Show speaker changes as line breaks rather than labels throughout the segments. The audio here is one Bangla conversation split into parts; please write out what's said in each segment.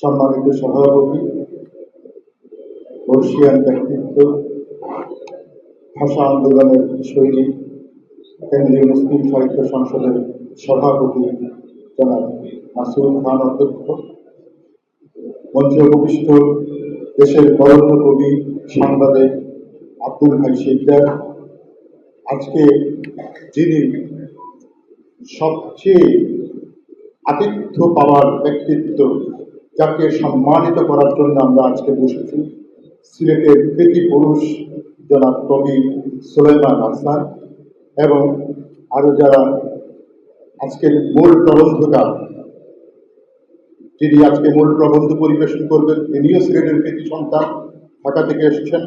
সম্মানিত সভাপতি, বর্ষিয়ান ব্যক্তিত্ব, ভাষা আন্দোলনের সৈনিক, কেন্দ্রীয় মুসলিম সাহিত্য সংসদের সভাপতি জনাব মাসুদ খান অধ্যক্ষ, মঞ্চে উপবিষ্ট দেশের বরণ্য কবি সাংবাদিক আব্দুল ভাই শিকদার। আজকে যিনি সবচেয়ে আতিথ্য পাওয়ার ব্যক্তিত্ব যাকে সম্মানিত করার জন্য আমরা আজকে বসেছি সিলেটের কৃতি পুরুষ জনাব কবি সুলাইমান আহসান এবং আরও যারা আজকের মূল প্রবন্ধকার, যিনি আজকে মূল প্রবন্ধ পরিবেশন করবেন, তিনিও সিলেটের কৃতি সন্তান, ঢাকা থেকে এসেছেন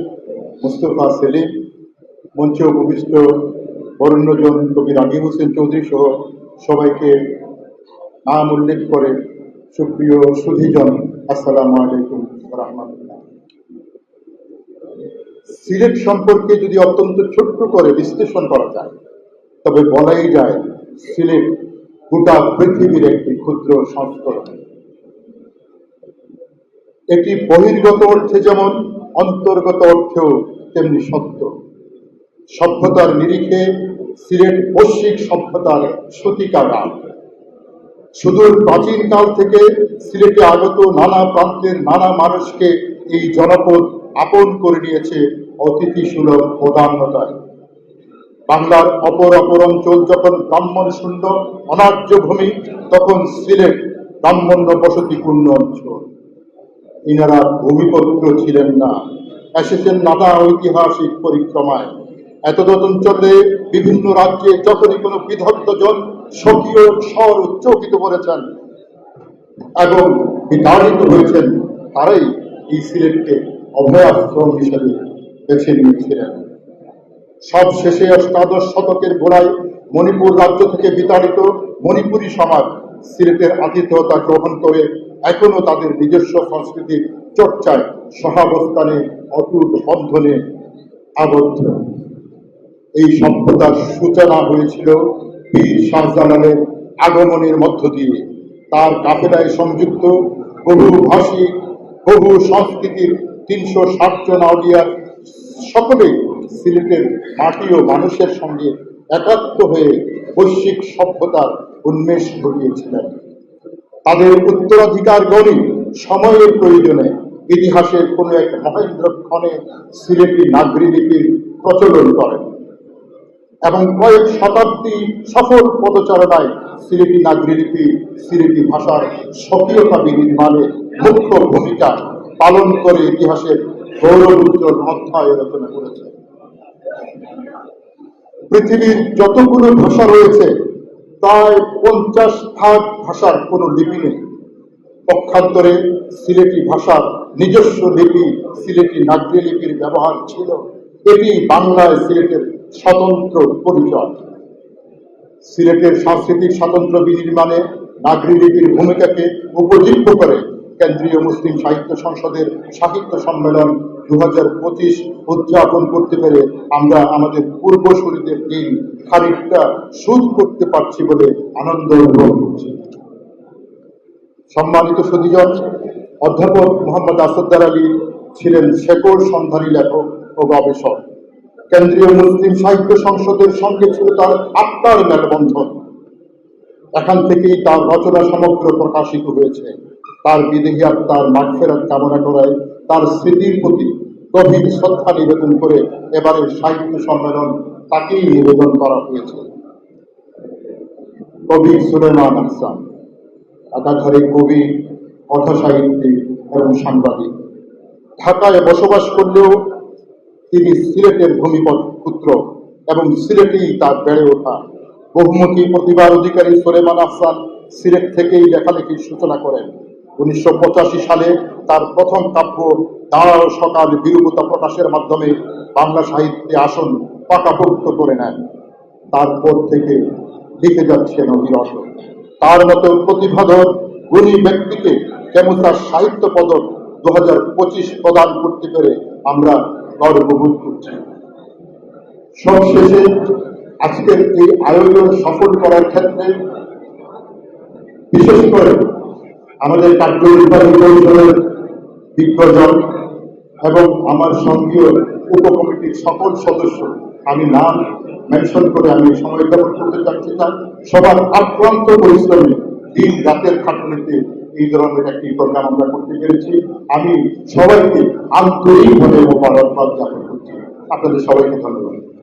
মুস্তফা সেলিম, মঞ্চে উপবিষ্ট বরণ্যজন কবি রাগিব হোসেন চৌধুরী সহ সবাইকে নাম উল্লেখ করে সুপ্রিয় সুধীজন, আসসালামু আলাইকুম রহমতুল্লাহ সিলেট সম্পর্কে যদি অত্যন্ত ছোট্ট করে বিশ্লেষণ করা যায়, তবে বলাই যায় সিলেট গোটা পৃথিবীর একটি ক্ষুদ্র সংস্করণ। এটি বহির্গত অর্থে যেমন অন্তর্গত অর্থেও তেমনি সত্য। সভ্যতার নিরিখে সিলেট বৈশ্বিক সভ্যতার সতিকাগার। সুদূর প্রাচীনকাল থেকে সিলেটে আগত নানা প্রান্তের নানা মানুষকে এই জনপদ আপন করে নিয়েছে অতিথি সুলভ প্রধানতায়। বাংলার অপর অপর অঞ্চল যখন ব্রাহ্মণ শূন্য অনার্য ভূমি, তখন সিলেট ব্রাহ্মণ্য বসতিপূর্ণ অঞ্চল। ইনারা ভূমিপত্র ছিলেন না। এসেছেন নানা ঐতিহাসিক পরিক্রমায়। এতদত অঞ্চলে বিভিন্ন রাজ্যে যখনই কোনো বিধত্ত জন স্বকীয় স্বর উচ্চকিত করেছেন এবং বিতাড়িত হয়েছেন, তারাই এই সিলেটকে অভয়াশ্রম হিসেবে বেছে নিয়েছিলেন। সব শেষে অষ্টাদশ শতকের গোড়ায় মণিপুর রাজ্য থেকে বিতাড়িত মণিপুরী সমাজ সিলেটের আতিথ্যতা গ্রহণ করে এখনও তাদের নিজস্ব সংস্কৃতির চর্চায় সহাবস্থানে অটুট বন্ধনে আবদ্ধ। এই সভ্যতার সূচনা হয়েছিল বীর শাহজালালের আগমনের মধ্য দিয়ে। তার কাফেলায় সংযুক্ত বহু ভাষিক বহু সংস্কৃতির তিনশো ষাট জন আউলিয়ার সকলেই সিলেটের মাটি ও মানুষের সঙ্গে একাত্ম হয়ে বৈশ্বিক সভ্যতার উন্মেষ ঘটিয়েছিলেন। তাদের উত্তরাধিকার গণি সময়ের প্রয়োজনে ইতিহাসের কোনো এক মহেন্দ্রক্ষণে সিলেটি নাগরী লিপির প্রচলন করেন। এবং কয়েক শতাব্দী সফল পদচারণায় সিলেটি নাগরিলিপি সিলেটি ভাষার সক্রিয়তা বিনির্মাণে মুখ্য ভূমিকা পালন করে ইতিহাসের গৌরব উজ্জ্বল অধ্যায় রচনা করেছে। পৃথিবীর যতগুলো ভাষা রয়েছে, প্রায় পঞ্চাশ ভাগ ভাষার কোনো লিপি নেই। পক্ষান্তরে সিলেটি ভাষার নিজস্ব লিপি সিলেটি নাগরী লিপির ব্যবহার ছিল। এটি বাংলায় সিলেটের স্বতন্ত্র পরিচয় সিলেটের সাংস্কৃতিক স্বাতন্ত্র বিনির্মাণে নাগরী লিপির ভূমিকাকে উপজীব্য করে কেন্দ্রীয় মুসলিম সাহিত্য সংসদের সাহিত্য সম্মেলন দু পঁচিশ উদযাপন করতে পেরে আমরা আমাদের পূর্বসূরীদের দিন খানিকটা সুদ করতে পারছি বলে আনন্দ অনুভব করছি। সম্মানিত সতীজন, অধ্যাপক মোহাম্মদ আসাদ্দার আলী ছিলেন শেকড় সন্ধানী লেখক ও গবেষক। কেন্দ্রীয় মুসলিম সাহিত্য সংসদের সঙ্গে ছিল তার আত্মার মেলবন্ধন। এখান থেকেই তার রচনা সমগ্র প্রকাশিত হয়েছে। তার বিদেহী আত্মার মাঠফেরাত কামনা করায় তার স্মৃতির প্রতি গভীর শ্রদ্ধা নিবেদন করে এবারের সাহিত্য সম্মেলন তাকেই নিবেদন করা হয়েছে। কবি সুলেমান আহসান, একাধারে কবি কথা সাহিত্যিক এবং সাংবাদিক, ঢাকায় বসবাস করলেও তিনি সিলেটের ভূমিপদ পুত্র এবং সিলেটেই তার বেড়ে ওঠা। বহুমুখী প্রতিভার অধিকারী সোলেমান আহসান সিলেট থেকেই লেখালেখির সূচনা করেন। উনিশশো সালে তার প্রথম কাব্য দাঁড়াও সকাল বিরূপতা প্রকাশের মাধ্যমে বাংলা সাহিত্যে আসন পাকাপোক্ত করে নেন। তারপর থেকে লিখে যাচ্ছেন অবিরত তার মতো প্রতিভাধর, গুণী ব্যক্তিকে কেমন তার সাহিত্য পদক দু হাজার পঁচিশ প্রদান করতে পেরে আমরা গর্ববোধ করছি। সবশেষে আজকের এই আয়োজন সফল করার ক্ষেত্রে বিশেষ করে আমাদের কার্যনির্বাহী কৌশলের দিগ্গজন এবং আমার সঙ্গীয় উপকমিটির সকল সদস্য, আমি নাম মেনশন করে আমি সময় যাপন করতে চাচ্ছি না। সবার আক্রান্ত পরিশ্রমে দিন রাতের খাটুনিতে এই ধরনের একটি প্রোগ্রাম আমরা করতে পেরেছি। আমি সবাইকে আন্তরিকভাবে মোবারকবাদ জ্ঞাপন করছি আপনাদের সবাইকে ধন্যবাদ।